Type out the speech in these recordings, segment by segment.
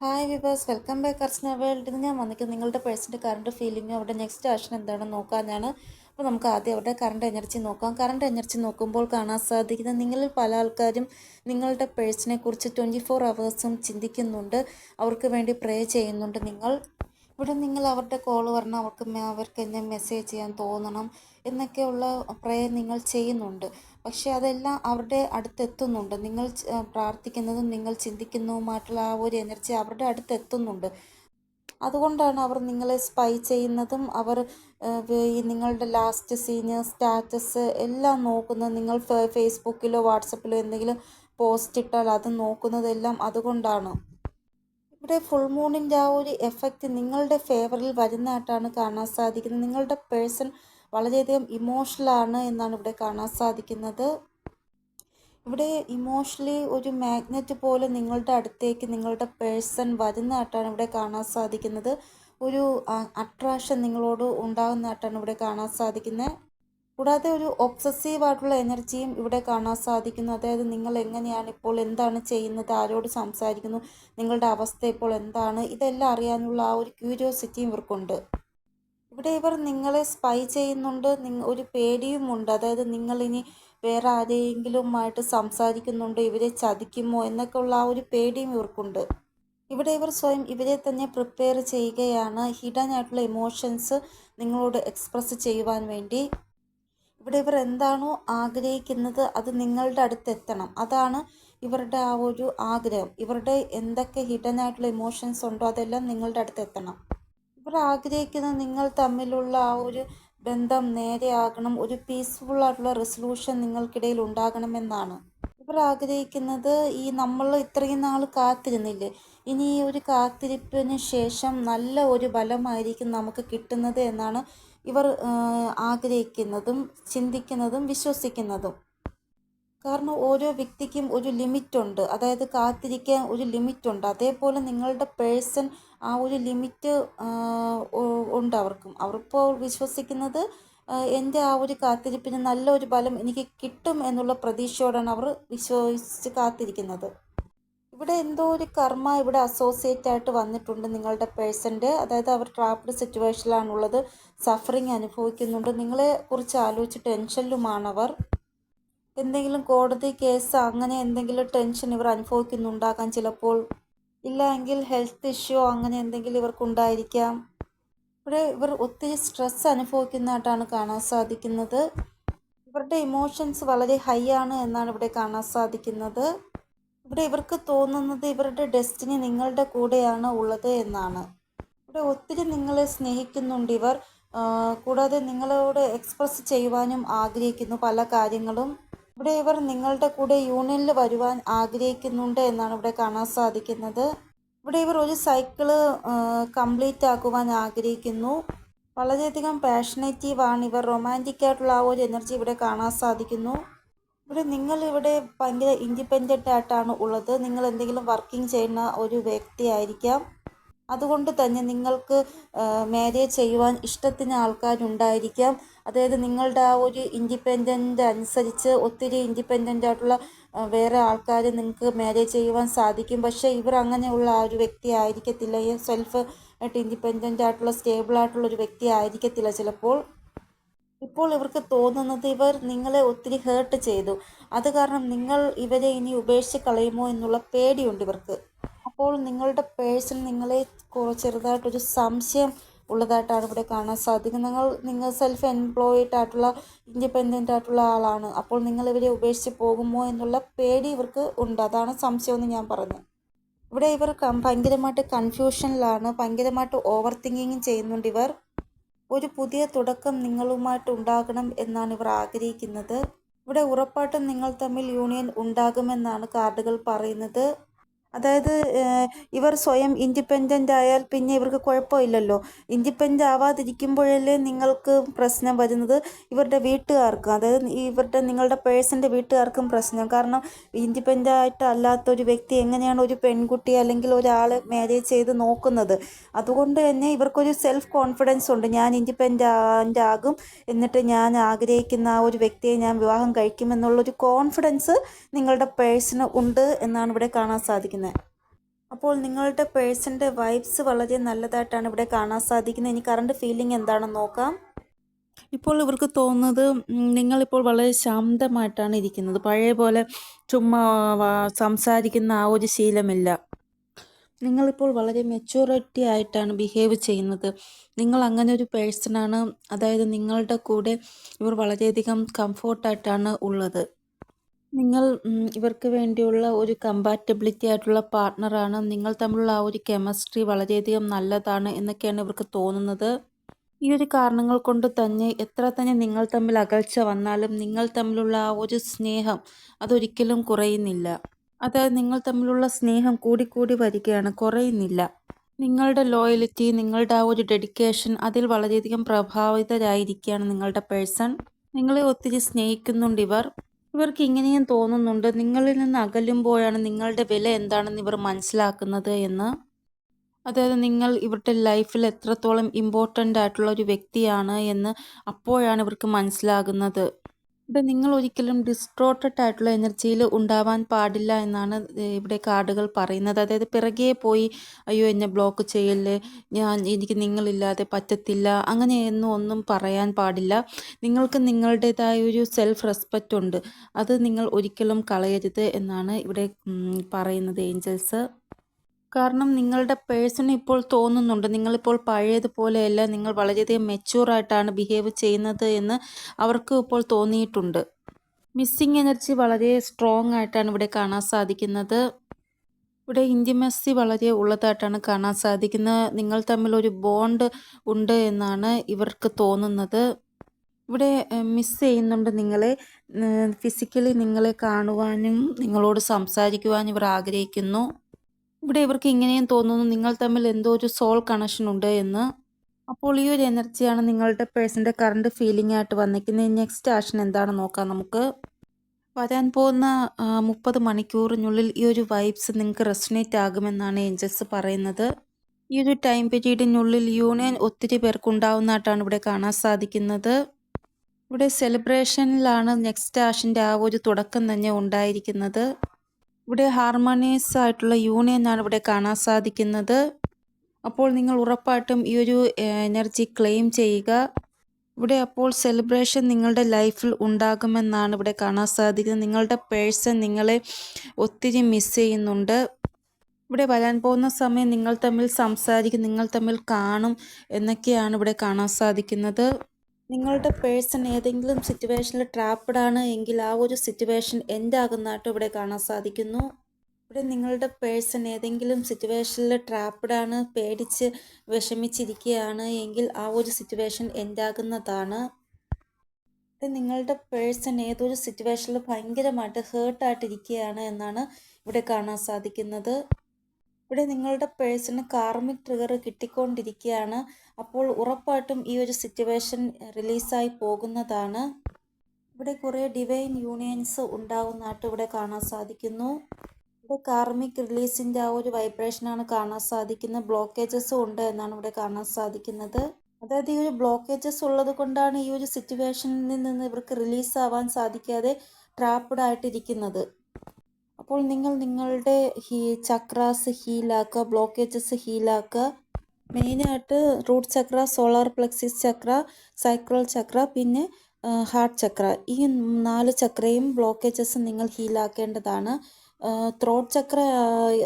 Hi viewers welcome back Archana വേൾഡിൽ ഞാൻ വന്നിട്ട് നിങ്ങളുടെ പേഴ്സന്റെ കറണ്ട് ഫീലിംഗ് അവിടെ നെക്സ്റ്റ് ആക്ഷൻ എന്താണെന്ന് നോക്കാനാണ്. അപ്പോൾ നമുക്ക് ആദ്യം അവിടെ കറണ്ട് എനർജി നോക്കാം. കറണ്ട് എനർജി നോക്കുമ്പോൾ കാണാൻ സാധിക്കുന്നത് നിങ്ങളിൽ പല ആൾക്കാരും നിങ്ങളുടെ പേഴ്സിനെ കുറിച്ച് ട്വന്റി ഫോർ അവേഴ്സും ചിന്തിക്കുന്നുണ്ട്. അവർക്ക് വേണ്ടി പ്രേ ചെയ്യുന്നുണ്ട് നിങ്ങൾ. ഇവിടെ നിങ്ങൾ അവരുടെ കോൾ പറഞ്ഞാൽ അവർക്ക് അവർക്ക് എന്നെ മെസ്സേജ് ചെയ്യാൻ തോന്നണം എന്നൊക്കെയുള്ള പ്രയർ നിങ്ങൾ ചെയ്യുന്നുണ്ട്. പക്ഷേ അതെല്ലാം അവരുടെ അടുത്തെത്തുന്നുണ്ട്. നിങ്ങൾ പ്രാർത്ഥിക്കുന്നതും നിങ്ങൾ ചിന്തിക്കുന്നതുമായിട്ടുള്ള ആ ഒരു എനർജി അവരുടെ അടുത്തെത്തുന്നുണ്ട്. അതുകൊണ്ടാണ് അവർ നിങ്ങളെ സ്പൈ ചെയ്യുന്നതും അവർ നിങ്ങളുടെ ലാസ്റ്റ് സീന് സ്റ്റാറ്റസ് എല്ലാം നോക്കുന്നത് നിങ്ങൾ ഫേസ്ബുക്കിലോ വാട്സപ്പിലോ എന്തെങ്കിലും പോസ്റ്റ് ഇട്ടാൽ അത് നോക്കുന്നതെല്ലാം അതുകൊണ്ടാണ്. ഇവിടെ ഫുൾ മൂണിന്റെ ആ ഒരു എഫക്റ്റ് നിങ്ങളുടെ ഫേവറിൽ വരുന്നതായിട്ടാണ് കാണാൻ സാധിക്കുന്നത്. നിങ്ങളുടെ പേഴ്സൺ വളരെയധികം ഇമോഷണലാണ് എന്നാണ് ഇവിടെ കാണാൻ സാധിക്കുന്നത്. ഇവിടെ ഇമോഷണലി ഒരു മാഗ്നറ്റ് പോലെ നിങ്ങളുടെ അടുത്തേക്ക് നിങ്ങളുടെ പേഴ്സൺ വരുന്നതായിട്ടാണ് ഇവിടെ കാണാൻ സാധിക്കുന്നത്. ഒരു അട്രാക്ഷൻ നിങ്ങളോട് ഉണ്ടാകുന്നതായിട്ടാണ് ഇവിടെ കാണാൻ സാധിക്കുന്നത്. കൂടാതെ ഒരു ഒബ്സസീവ് ആയിട്ടുള്ള എനർജിയും ഇവിടെ കാണാൻ സാധിക്കുന്നു. അതായത് നിങ്ങൾ എങ്ങനെയാണ് ഇപ്പോൾ എന്താണ് ചെയ്യുന്നത്? ആരോട് സംസാരിക്കുന്നു? നിങ്ങളുടെ അവസ്ഥ ഇപ്പോൾ എന്താണ്? ഇതെല്ലാം അറിയാനുള്ള ആ ഒരു ക്യൂരിയോസിറ്റിയും ഇവർക്കുണ്ട്. ഇവിടെ ഇവർ നിങ്ങളെ സ്പൈ ചെയ്യുന്നുണ്ട്. ഒരു പേടിയുമുണ്ട്. അതായത് നിങ്ങളിനി വേറെ ആരെയെങ്കിലുമായിട്ട് സംസാരിക്കുന്നുണ്ട്. ഇവരെ ചതിക്കുമോ? എന്നൊക്കെ ഉള്ള ആ ഒരു പേടിയും ഇവർക്കുണ്ട്. ഇവിടെ ഇവർ സ്വയം ഇവരെ തന്നെ പ്രിപ്പയർ ചെയ്യുകയാണ്. ഹിഡൻ ആയിട്ടുള്ള ഇമോഷൻസ് നിങ്ങളോട് എക്സ്പ്രസ് ചെയ്യുവാൻ വേണ്ടി. ഇവിടെ ഇവർ എന്താണോ ആഗ്രഹിക്കുന്നത് അത് നിങ്ങളുടെ അടുത്ത് എത്തണം. അതാണ് ഇവരുടെ ആ ഒരു ആഗ്രഹം. ഇവരുടെ എന്തൊക്കെ ഹിഡൻ ആയിട്ടുള്ള ഇമോഷൻസ് ഉണ്ടോ അതെല്ലാം നിങ്ങളുടെ അടുത്ത് എത്തണം. ഇവർ ആഗ്രഹിക്കുന്നത് നിങ്ങൾ തമ്മിലുള്ള ആ ഒരു ബന്ധം നേരെയാകണം ഒരു പീസ്ഫുൾ ആയിട്ടുള്ള റെസൊല്യൂഷൻ നിങ്ങൾക്കിടയിൽ ഉണ്ടാകണമെന്നാണ് ഇവർ ആഗ്രഹിക്കുന്നത് ഈ നമ്മൾ ഇത്രയും നാൾ കാത്തിരുന്നില്ലേ? ഇനി ഈ ഒരു കാത്തിരിപ്പിന് ശേഷം നല്ല ഒരു ബലമായിരിക്കും നമുക്ക് കിട്ടുന്നത് എന്നാണ് ഇവർ ആഗ്രഹിക്കുന്നതും ചിന്തിക്കുന്നതും വിശ്വസിക്കുന്നതും. കാരണം ഓരോ വ്യക്തിക്കും ഒരു ലിമിറ്റുണ്ട്. അതായത് കാത്തിരിക്കാൻ ഒരു ലിമിറ്റുണ്ട്. അതേപോലെ നിങ്ങളുടെ പേഴ്സൺ ആ ഒരു ലിമിറ്റ് ഉണ്ട് അവർക്കും. അവരിപ്പോൾ വിശ്വസിക്കുന്നത് എന്റെ ആ ഒരു കാത്തിരിപ്പിന് നല്ലൊരു ബലം എനിക്ക് കിട്ടും എന്നുള്ള പ്രതീക്ഷയോടാണ് അവർ വിശ്വസിച്ച് കാത്തിരിക്കുന്നത്. ഇവിടെ എന്തോ ഒരു കർമ്മ ഇവിടെ അസോസിയേറ്റ് ആയിട്ട് വന്നിട്ടുണ്ട് നിങ്ങളുടെ പേഴ്സന്റെ അതായത് അവർ ട്രാപ്ഡ് സിറ്റുവേഷനിലാണുള്ളത് സഫറിങ് അനുഭവിക്കുന്നുണ്ട്. നിങ്ങളെ കുറിച്ച് ആലോചിച്ച് ടെൻഷനിലുമാണവർ. എന്തെങ്കിലും കോടതി കേസ് അങ്ങനെ എന്തെങ്കിലും ടെൻഷൻ ഇവർ അനുഭവിക്കുന്നുണ്ടാകാം ചിലപ്പോൾ. ഇല്ല എങ്കിൽ ഹെൽത്ത് ഇഷ്യൂ അങ്ങനെ എന്തെങ്കിലും ഇവർക്കുണ്ടായിരിക്കാം. ഇവിടെ ഇവർ ഒത്തിരി സ്ട്രെസ് അനുഭവിക്കുന്നതായിട്ടാണ് കാണാൻ സാധിക്കുന്നത്. ഇവരുടെ ഇമോഷൻസ് വളരെ ഹൈ ആണ് എന്നാണ് ഇവിടെ കാണാൻ സാധിക്കുന്നത്. ഇവിടെ ഇവർക്ക് തോന്നുന്നത് ഇവരുടെ ഡെസ്റ്റിനി നിങ്ങളുടെ കൂടെയാണ് ഉള്ളത് എന്നാണ്. ഇവിടെ ഒത്തിരി നിങ്ങളെ സ്നേഹിക്കുന്നുണ്ട് ഇവർ. കൂടാതെ നിങ്ങളോട് എക്സ്പ്രസ് ചെയ്യുവാനും ആഗ്രഹിക്കുന്നു പല കാര്യങ്ങളും. ഇവിടെ ഇവർ നിങ്ങളുടെ കൂടെ യൂണിയനിൽ വരുവാൻ ആഗ്രഹിക്കുന്നുണ്ട് എന്നാണ് ഇവിടെ കാണാൻ സാധിക്കുന്നത്. ഇവിടെ ഇവർ ഒരു സൈക്കിൾ കംപ്ലീറ്റ് ആക്കുവാൻ ആഗ്രഹിക്കുന്നു. വളരെയധികം പാഷനേറ്റീവാണ് ഇവർ. റൊമാന്റിക് ആയിട്ടുള്ള ആ ഒരു എനർജി ഇവിടെ കാണാൻ സാധിക്കുന്നു. ഇവിടെ നിങ്ങൾ ഇവിടെ ഭയങ്കര ഇൻഡിപെൻഡന്റ് ആയിട്ടാണ് ഉള്ളത്. നിങ്ങൾ എന്തെങ്കിലും വർക്കിംഗ് ചെയ്യുന്ന ഒരു വ്യക്തിയായിരിക്കാം അതുകൊണ്ട് തന്നെ നിങ്ങൾക്ക് മാരേജ് ചെയ്യുവാൻ ഇഷ്ടത്തിന് ആൾക്കാരുണ്ടായിരിക്കാം അതായത് നിങ്ങളുടെ ആ ഒരു ഇൻഡിപെൻഡന്റ് അനുസരിച്ച് ഒത്തിരി ഇൻഡിപെൻഡന്റ് ആയിട്ടുള്ള വേറെ ആൾക്കാർ നിങ്ങൾക്ക് മാരേജ് ചെയ്യുവാൻ സാധിക്കും. പക്ഷേ ഇവർ അങ്ങനെയുള്ള ആ ഒരു വ്യക്തി ആയിരിക്കത്തില്ല. സെൽഫ് ആയിട്ട് ഇൻഡിപെൻഡന്റ് ആയിട്ടുള്ള സ്റ്റേബിൾ ആയിട്ടുള്ള ഒരു വ്യക്തി ആയിരിക്കത്തില്ല ചിലപ്പോൾ. ഇപ്പോൾ ഇവർക്ക് തോന്നുന്നത് ഇവർ നിങ്ങളെ ഒത്തിരി ഹേർട്ട് ചെയ്തു. അത് കാരണം നിങ്ങൾ ഇവരെ ഇനി ഉപേക്ഷിച്ച് കളയുമോ എന്നുള്ള പേടിയുണ്ട് ഇവർക്ക്. അപ്പോൾ നിങ്ങളുടെ പേഴ്സൺ നിങ്ങളെ ചെറുതായിട്ടൊരു സംശയം ഉള്ളതായിട്ടാണ് ഇവിടെ കാണാൻ സാധിക്കുന്നത്. നിങ്ങൾ നിങ്ങൾ സെൽഫ് എംപ്ലോയിഡ് ആയിട്ടുള്ള ഇൻഡിപെൻഡന്റ് ആയിട്ടുള്ള ആളാണ്. അപ്പോൾ നിങ്ങൾ ഇവരെ ഉപേക്ഷിച്ച് പോകുമോ എന്നുള്ള പേടി ഇവർക്ക് ഉണ്ട്. അതാണ് സംശയം എന്ന് ഞാൻ പറഞ്ഞു ഇവിടെ ഇവർ ഭയങ്കരമായിട്ട് കൺഫ്യൂഷനിലാണ് ഭയങ്കരമായിട്ട് ഓവർ തിങ്കിങ് ചെയ്യുന്നുണ്ട് ഇവർ. ഒരു പുതിയ തുടക്കം നിങ്ങളുമായിട്ട് ഉണ്ടാകണം എന്നാണ് ഇവർ ആഗ്രഹിക്കുന്നത്. ഇവിടെ ഉറപ്പായിട്ടും നിങ്ങൾ തമ്മിൽ യൂണിയൻ ഉണ്ടാകുമെന്നാണ് കാർഡുകൾ പറയുന്നത്. അതായത് ഇവർ സ്വയം ഇൻഡിപെൻഡന്റ് ആയാൽ പിന്നെ ഇവർക്ക് കുഴപ്പമില്ലല്ലോ. ഇൻഡിപെൻഡന്റ് ആവാതിരിക്കുമ്പോഴല്ലേ നിങ്ങൾക്ക് പ്രശ്നം വരുന്നത്? ഇവരുടെ വീട്ടുകാർക്കും അതായത് ഇവരുടെ നിങ്ങളുടെ പേഴ്സന്റെ വീട്ടുകാർക്കും പ്രശ്നം. കാരണം ഇൻഡിപെൻഡന്റ് ആയിട്ട് അല്ലാത്ത ഒരു വ്യക്തി എങ്ങനെയാണ് ഒരു പെൺകുട്ടി അല്ലെങ്കിൽ ഒരാളെ മാരേജ് ചെയ്ത് നോക്കുന്നത്? അതുകൊണ്ട് തന്നെ ഇവർക്കൊരു സെൽഫ് കോൺഫിഡൻസ് ഉണ്ട്. ഞാൻ ഇൻഡിപെൻഡന്റ് ആകും എന്നിട്ട് ഞാൻ ആഗ്രഹിക്കുന്ന ആ ഒരു വ്യക്തിയെ ഞാൻ വിവാഹം കഴിക്കുമെന്നുള്ളൊരു കോൺഫിഡൻസ് നിങ്ങളുടെ പേഴ്സണ് ഉണ്ട് എന്നാണ് ഇവിടെ കാണാൻ സാധിക്കുന്നത്. അപ്പോൾ നിങ്ങളുടെ പേഴ്സന്റെ വൈബ്സ് വളരെ നല്ലതായിട്ടാണ് ഇവിടെ കാണാൻ സാധിക്കുന്നത്. ഇനി കറണ്ട് ഫീലിംഗ് എന്താണെന്ന് നോക്കാം. ഇപ്പോൾ ഇവർക്ക് തോന്നുന്നത് നിങ്ങളിപ്പോൾ വളരെ ശാന്തമായിട്ടാണ് ഇരിക്കുന്നത്. പഴയ പോലെ ചുമ്മാ സംസാരിക്കുന്ന ആ ഒരു ശീലമില്ല. നിങ്ങളിപ്പോൾ വളരെ മെച്യൂരിറ്റി ആയിട്ടാണ് ബിഹേവ് ചെയ്യുന്നത്. നിങ്ങൾ അങ്ങനെ ഒരു പേഴ്സണാണ് അതായത് നിങ്ങളുടെ കൂടെ ഇവർ വളരെയധികം കംഫോർട്ടായിട്ടാണ് ഉള്ളത്. നിങ്ങൾ ഇവർക്ക് വേണ്ടിയുള്ള ഒരു കമ്പാറ്റബിലിറ്റി ആയിട്ടുള്ള പാർട്ട്ണറാണ് നിങ്ങൾ തമ്മിലുള്ള ആ ഒരു കെമിസ്ട്രി വളരെയധികം നല്ലതാണ് എന്നൊക്കെയാണ് ഇവർക്ക് തോന്നുന്നത്. ഈ ഒരു കാരണങ്ങൾ കൊണ്ട് തന്നെ എത്ര തന്നെ നിങ്ങൾ തമ്മിൽ അകൽച്ച വന്നാലും നിങ്ങൾ തമ്മിലുള്ള ആ ഒരു സ്നേഹം അതൊരിക്കലും കുറയുന്നില്ല. അതായത് നിങ്ങൾ തമ്മിലുള്ള സ്നേഹം കൂടിക്കൂടി വരികയാണ് കുറയുന്നില്ല. നിങ്ങളുടെ ലോയലിറ്റി നിങ്ങളുടെ ആ ഒരു ഡെഡിക്കേഷൻ അതിൽ വളരെയധികം പ്രഭാവിതരായിരിക്കുകയാണ് നിങ്ങളുടെ പേഴ്സൺ നിങ്ങളെ ഒത്തിരി സ്നേഹിക്കുന്നുണ്ട് ഇവർ. ഇവർക്ക് ഇങ്ങനെയും തോന്നുന്നുണ്ട്. നിങ്ങളിൽ നിന്ന് അകലുമ്പോഴാണ് നിങ്ങളുടെ വില എന്താണെന്ന് ഇവർ മനസ്സിലാക്കുന്നത് എന്ന്. അതായത് നിങ്ങൾ ഇവരുടെ ലൈഫിൽ എത്രത്തോളം ഇമ്പോർട്ടന്റ് ആയിട്ടുള്ള ഒരു വ്യക്തിയാണ് എന്ന് അപ്പോഴാണ് ഇവർക്ക് മനസ്സിലാകുന്നത്. ഇവിടെ നിങ്ങൾ ഒരിക്കലും ഡിസ്ട്രോട്ടഡ് ആയിട്ടുള്ള എനർജിയിൽ ഉണ്ടാവാൻ പാടില്ല എന്നാണ് ഇവിടെ കാർഡുകൾ പറയുന്നത്. അതായത് പിറകെ പോയി അയ്യോ എന്നെ ബ്ലോക്ക് ചെയ്യല്ലേ? ഞാൻ എനിക്ക് നിങ്ങളില്ലാതെ പറ്റത്തില്ല. അങ്ങനെയൊന്നും ഒന്നും പറയാൻ പാടില്ല. നിങ്ങൾക്ക് നിങ്ങളുടേതായ ഒരു സെൽഫ് റെസ്പെക്റ്റ് ഉണ്ട്. അത് നിങ്ങൾ ഒരിക്കലും കളയരുത് എന്നാണ് ഇവിടെ പറയുന്നത് ഏഞ്ചൽസ്. കാരണം നിങ്ങളുടെ പേഴ്സൺ ഇപ്പോൾ തോന്നുന്നുണ്ട്. നിങ്ങളിപ്പോൾ പഴയതുപോലെയല്ല. നിങ്ങൾ വളരെയധികം മെച്യൂർ ആയിട്ടാണ് ബിഹേവ് ചെയ്യുന്നത് എന്ന് അവർക്ക് ഇപ്പോൾ തോന്നിയിട്ടുണ്ട്. മിസ്സിങ് എനർജി വളരെ സ്ട്രോങ് ആയിട്ടാണ് ഇവിടെ കാണാൻ സാധിക്കുന്നത്. ഇവിടെ ഇന്റിമസി വളരെ ഉള്ളതായിട്ടാണ് കാണാൻ സാധിക്കുന്നത്. നിങ്ങൾ തമ്മിൽ ഒരു ബോണ്ട് ഉണ്ട് എന്നാണ് ഇവർക്ക് തോന്നുന്നത്. ഇവിടെ മിസ് ചെയ്യുന്നുണ്ട് നിങ്ങളെ. ഫിസിക്കലി നിങ്ങളെ കാണുവാനും നിങ്ങളോട് സംസാരിക്കുവാനും ഇവർ ആഗ്രഹിക്കുന്നു. ഇവിടെ ഇവർക്ക് ഇങ്ങനെയും തോന്നുന്നു. നിങ്ങൾ തമ്മിൽ എന്തോ ഒരു സോൾ കണക്ഷൻ ഉണ്ട് എന്ന്. അപ്പോൾ ഈ ഒരു എനർജിയാണ് നിങ്ങളുടെ പേഴ്സന്റെ കറണ്ട് ഫീലിംഗ് ആയിട്ട് വന്നിരിക്കുന്നത്. നെക്സ്റ്റ് ആക്ഷൻ എന്താണെന്ന് നോക്കാം നമുക്ക്. വരാൻ പോകുന്ന മുപ്പത് മണിക്കൂറിനുള്ളിൽ ഈ ഒരു വൈബ്സ് നിങ്ങൾക്ക് റെസണേറ്റ് ആകുമെന്നാണ് ഏഞ്ചൽസ് പറയുന്നത്. ഈ ഒരു ടൈം പീരീഡിനുള്ളിൽ യൂണിയൻ ഒത്തിരി പേർക്കുണ്ടാവുന്നതായിട്ടാണ് ഇവിടെ കാണാൻ സാധിക്കുന്നത്. ഇവിടെ സെലിബ്രേഷനിലാണ് നെക്സ്റ്റ് ആഷിന്റെ ആ ഒരു തുടക്കം തന്നെ ഉണ്ടായിരിക്കുന്നത്. ഇവിടെ ഹാർമോണിയസ് ആയിട്ടുള്ള യൂണിയനാണ് ഇവിടെ കാണാൻ സാധിക്കുന്നത്. അപ്പോൾ നിങ്ങൾ ഉറപ്പായിട്ടും ഈ ഒരു എനർജി ക്ലെയിം ചെയ്യുക. ഇവിടെ അപ്പോൾ സെലിബ്രേഷൻ നിങ്ങളുടെ ലൈഫിൽ ഉണ്ടാകുമെന്നാണ് ഇവിടെ കാണാൻ സാധിക്കുന്നത്. നിങ്ങളുടെ പേഴ്സൺ നിങ്ങളെ ഒത്തിരി മിസ് ചെയ്യുന്നുണ്ട്. ഇവിടെ വരാൻ പോകുന്ന സമയം നിങ്ങൾ തമ്മിൽ സംസാരിക്കും നിങ്ങൾ തമ്മിൽ കാണും എന്നൊക്കെയാണ് ഇവിടെ കാണാൻ സാധിക്കുന്നത്. നിങ്ങളുടെ പേഴ്സൺ ഏതെങ്കിലും സിറ്റുവേഷനിൽ ട്രാപ്പഡ് ആണ് എങ്കിൽ ആ ഒരു സിറ്റുവേഷൻ എന്താകുന്നതായിട്ട് ഇവിടെ കാണാൻ സാധിക്കുന്നു. ഇവിടെ നിങ്ങളുടെ പേഴ്സൺ ഏതെങ്കിലും സിറ്റുവേഷനിൽ ട്രാപ്പഡ് ആണ് പേടിച്ച് വിഷമിച്ചിരിക്കുകയാണ് എങ്കിൽ ആ ഒരു സിറ്റുവേഷൻ എന്താകുന്നതാണ്. ഇവിടെ നിങ്ങളുടെ പേഴ്സൺ ഏതൊരു സിറ്റുവേഷനിൽ ഭയങ്കരമായിട്ട് ഹേർട്ടായിട്ടിരിക്കുകയാണ് എന്നാണ് ഇവിടെ കാണാൻ സാധിക്കുന്നത്. ഇവിടെ നിങ്ങളുടെ പേഴ്സണ് കാർമിക് ട്രിഗർ കിട്ടിക്കൊണ്ടിരിക്കുകയാണ്. അപ്പോൾ ഉറപ്പായിട്ടും ഈ ഒരു സിറ്റുവേഷൻ റിലീസായി പോകുന്നതാണ്. ഇവിടെ കുറേ ഡിവൈൻ യൂണിയൻസ് ഉണ്ടാവുന്നതായിട്ട് ഇവിടെ കാണാൻ സാധിക്കുന്നു. ഇവിടെ കാർമിക് റിലീസിന്റെ ആ ഒരു വൈബ്രേഷനാണ് കാണാൻ സാധിക്കുന്നത്. ബ്ലോക്കേജസും ഉണ്ട് എന്നാണ് ഇവിടെ കാണാൻ സാധിക്കുന്നത്. അതായത് ഈ ഒരു ബ്ലോക്കേജസ് ഉള്ളത് കൊണ്ടാണ് ഈ ഒരു സിറ്റുവേഷനിൽ നിന്ന് ഇവർക്ക് റിലീസ് ആവാൻ സാധിക്കാതെ ട്രാപ്പഡ് ആയിട്ടിരിക്കുന്നത്. അപ്പോൾ നിങ്ങൾ നിങ്ങളുടെ ഹീ ചക്രാസ് ഹീലാക്കുക ബ്ലോക്കേജസ് ഹീലാക്കുക മെയിനായിട്ട് റൂട്ട് ചക്ര സോളാർ പ്ലക്സിസ് ചക്ര സൈക്രോൾ ചക്ര പിന്നെ ഹാർട്ട് ചക്ര. ഈ നാല് ചക്രയും ബ്ലോക്കേജസ് നിങ്ങൾ ഹീലാക്കേണ്ടതാണ്. ത്രോട്ട് ചക്ര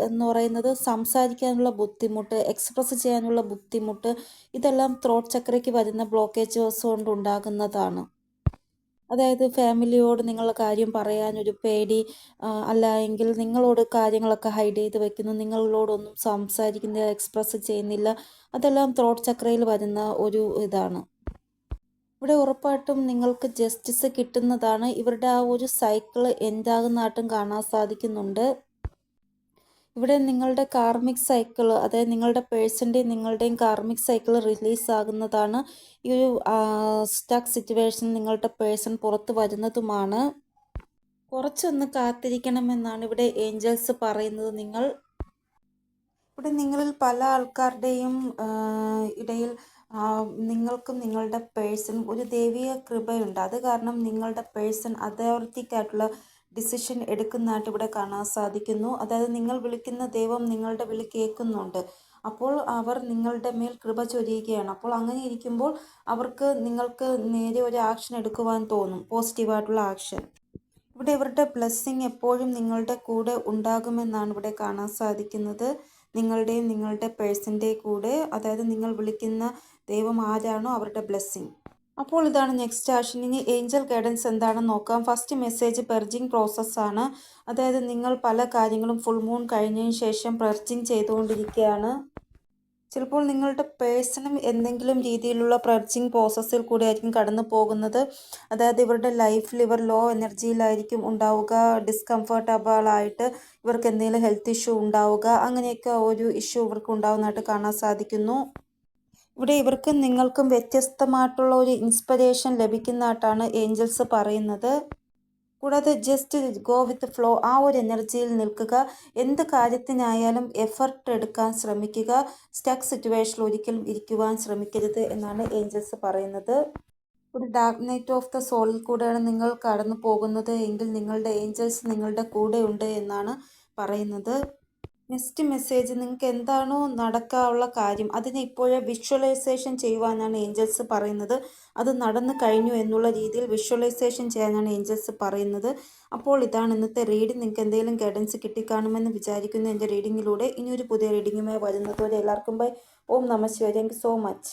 എന്ന് പറയുന്നത് സംസാരിക്കാനുള്ള ബുദ്ധിമുട്ട് എക്സ്പ്രസ് ചെയ്യാനുള്ള ബുദ്ധിമുട്ട് ഇതെല്ലാം ത്രോട്ട് ചക്രയ്ക്ക് വരുന്ന ബ്ലോക്കേജസ് കൊണ്ട് ഉണ്ടാകുന്നതാണ്. അതായത് ഫാമിലിയോട് നിങ്ങളുടെ കാര്യം പറയാനൊരു പേടി അല്ല എങ്കിൽ നിങ്ങളോട് കാര്യങ്ങളൊക്കെ ഹൈഡ് ചെയ്ത് വെക്കുന്നു. നിങ്ങളോടൊന്നും സംസാരിക്കുന്നില്ല എക്സ്പ്രസ് ചെയ്യുന്നില്ല. അതെല്ലാം ത്രോട്ട് ചക്രയിൽ വരുന്ന ഒരു ഇതാണ്. ഇവിടെ ഉറപ്പായിട്ടും നിങ്ങൾക്ക് ജസ്റ്റിസ് കിട്ടുന്നതാണ്. ഇവരുടെ ആ ഒരു സൈക്കിൾ എൻഡാകുന്നതായിട്ടും കാണാൻ സാധിക്കുന്നുണ്ട്. ഇവിടെ നിങ്ങളുടെ കാർമിക് സൈക്കിൾ അതായത് നിങ്ങളുടെ പേഴ്സന്റെയും നിങ്ങളുടെയും കാർമിക് സൈക്കിൾ റിലീസ് ആകുന്നതാണ്. ഈ ഒരു സ്റ്റക്ക് സിറ്റുവേഷൻ നിങ്ങളുടെ പേഴ്സൺ പുറത്ത് വരുന്നതുമാണ്. കുറച്ചൊന്ന് കാത്തിരിക്കണമെന്നാണ് ഇവിടെ ഏഞ്ചൽസ് പറയുന്നത് നിങ്ങൾ. ഇവിടെ നിങ്ങളിൽ പല ആൾക്കാരുടെയും ഇടയിൽ നിങ്ങൾക്കും നിങ്ങളുടെ പേഴ്സൺ ഒരു ദൈവിക കൃപയുണ്ട്. അത് കാരണം നിങ്ങളുടെ പേഴ്സൺ അതോറിറ്റിക് ആയിട്ടുള്ള ഡിസിഷൻ എടുക്കുന്നതായിട്ട് ഇവിടെ കാണാൻ സാധിക്കുന്നു. അതായത് നിങ്ങൾ വിളിക്കുന്ന ദൈവം നിങ്ങളുടെ വിളി കേൾക്കുന്നുണ്ട്. അപ്പോൾ അവർ നിങ്ങളുടെ മേൽ കൃപ ചൊരിയുകയാണ്. അപ്പോൾ അങ്ങനെ ഇരിക്കുമ്പോൾ അവർക്ക് നിങ്ങൾക്ക് നേരെ ഒരു ആക്ഷൻ എടുക്കുവാൻ തോന്നും. പോസിറ്റീവായിട്ടുള്ള ആക്ഷൻ ഇവിടെ ഇവരുടെ ബ്ലെസ്സിങ് എപ്പോഴും നിങ്ങളുടെ കൂടെ ഉണ്ടാകുമെന്നാണ് ഇവിടെ കാണാൻ സാധിക്കുന്നത്. നിങ്ങളുടെയും നിങ്ങളുടെ പേഴ്സന്റെ കൂടെ അതായത് നിങ്ങൾ വിളിക്കുന്ന ദൈവം ആരാണോ അവരുടെ ബ്ലെസ്സിങ് അപ്പോൾ ഇതാണ് നെക്സ്റ്റ് ആക്ഷൻ ഇനി ഏഞ്ചൽ ഗൈഡൻസ് എന്താണെന്ന് നോക്കാം. ഫസ്റ്റ് മെസ്സേജ് പെർജിങ് പ്രോസസ്സാണ് അതായത് നിങ്ങൾ പല കാര്യങ്ങളും ഫുൾ മൂൺ കഴിഞ്ഞതിന് ശേഷം പെർജിങ് ചെയ്തുകൊണ്ടിരിക്കുകയാണ്. ചിലപ്പോൾ നിങ്ങളുടെ പേഴ്സണും എന്തെങ്കിലും രീതിയിലുള്ള പ്രർച്ചിങ് പ്രോസസ്സിൽ കൂടെ ആയിരിക്കും കടന്നു പോകുന്നത്. അതായത് ഇവരുടെ ലൈഫിൽ ഇവർ ലോ എനർജിയിലായിരിക്കും ഉണ്ടാവുക ഡിസ്കംഫർട്ടബിളായിട്ട് ഇവർക്ക് എന്തെങ്കിലും ഹെൽത്ത് ഇഷ്യൂ ഉണ്ടാവുക അങ്ങനെയൊക്കെ ഒരു ഇഷ്യൂ ഇവർക്ക് ഉണ്ടാവുന്നതായിട്ട് കാണാൻ സാധിക്കുന്നു. ഇവിടെ ഇവർക്കും നിങ്ങൾക്കും വ്യത്യസ്തമായിട്ടുള്ള ഒരു ഇൻസ്പിറേഷൻ ലഭിക്കുന്നതായിട്ടാണ് ഏഞ്ചൽസ് പറയുന്നത്. കൂടാതെ ജസ്റ്റ് ഗോ വിത്ത് ഫ്ലോ ആ ഒരു എനർജിയിൽ നിൽക്കുക. എന്ത് കാര്യത്തിനായാലും എഫർട്ട് എടുക്കാൻ ശ്രമിക്കുക. സ്റ്റക്ക് സിറ്റുവേഷനിൽ ഒരിക്കലും ഇരിക്കുവാൻ ശ്രമിക്കരുത് എന്നാണ് ഏഞ്ചൽസ് പറയുന്നത്. ഒരു ഡാർക്ക് നൈറ്റ് ഓഫ് ദ സോളിൽ കൂടെയാണ് നിങ്ങൾ കടന്നു പോകുന്നത് എങ്കിൽ നിങ്ങളുടെ ഏഞ്ചൽസ് നിങ്ങളുടെ കൂടെ ഉണ്ട് എന്നാണ് പറയുന്നത്. നെക്സ്റ്റ് മെസ്സേജ് നിങ്ങൾക്ക് എന്താണോ നടക്കാനുള്ള കാര്യം അതിനെ ഇപ്പോഴേ വിഷ്വലൈസേഷൻ ചെയ്യുവാനാണ് ഏഞ്ചൽസ് പറയുന്നത്. അത് നടന്നു കഴിഞ്ഞു എന്നുള്ള രീതിയിൽ വിഷ്വലൈസേഷൻ ചെയ്യാനാണ് ഏഞ്ചൽസ് പറയുന്നത്. അപ്പോൾ ഇതാണ് ഇന്നത്തെ റീഡിംഗ് നിങ്ങൾക്ക് എന്തെങ്കിലും ഗൈഡൻസ് കിട്ടിക്കാണുമെന്ന് വിചാരിക്കുന്നു. എന്റെ റീഡിങ്ങിലൂടെ ഇനിയൊരു പുതിയ റീഡിങ്ങുമായി വരുന്നതോടെ എല്ലാവർക്കും ബൈ ഓം നമ ശിവ താങ്ക് സോ മച്ച്